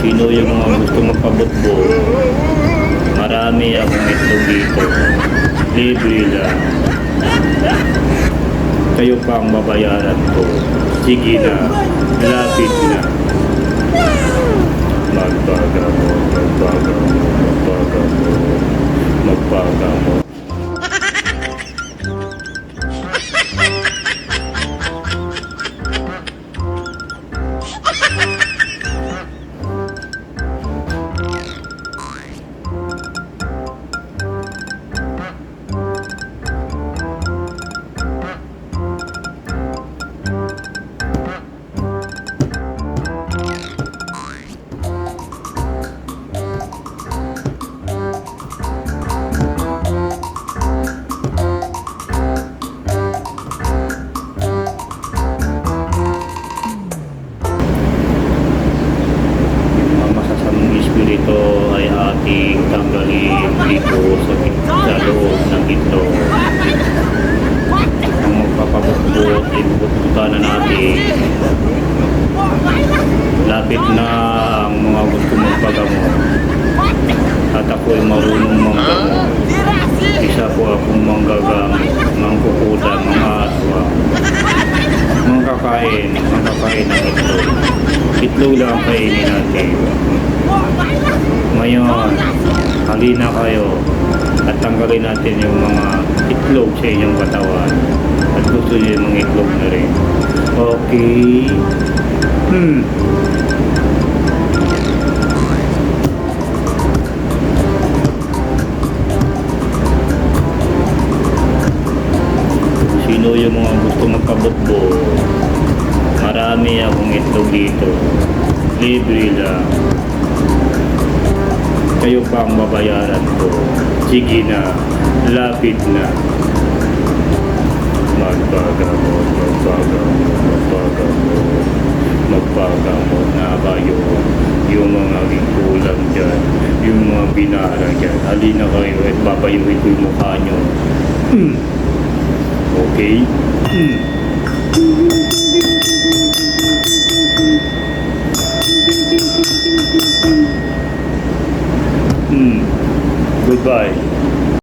Sino yung mga gusto magpabutbo? Marami akong itlog dito. Libre lang. Kayo pa ang babayaran ko. Sige na. Lapit na. Magpagamot, magpagamot, magpagamot, magpagamot. Yung tanggalin dito sa, sa loob ng ito. Ang magpapabukbot, ibubukbutan na natin. Lapit na ang mga gusto magpagamot. At ako ay marunong manggamot. Isa po akong manggagamit, mangkukuda, mga aswa. Mga kakain, mga kakain ng itlog. Itlog lang ang kainin natin. Ngayon, halina kayo at tanggalin natin yung mga itlog sa inyong katawan. At gusto niyo yung mga itlog na rin. Okay. Hmm. Sino yung mga gusto magkabutbo? Marami akong itlog dito. Libre lang. Kayo pa ang babayaran ko. Sige na. Lapit na. Magpagamot, magpagamot, magpagamot. Magpagamot na kayo. Yung mga kulang dyan. Yung mga binara dyan. Halina kayo at papayuhin ko yung mukha nyo. Hmm. Okay? Hmm. Mm. Goodbye.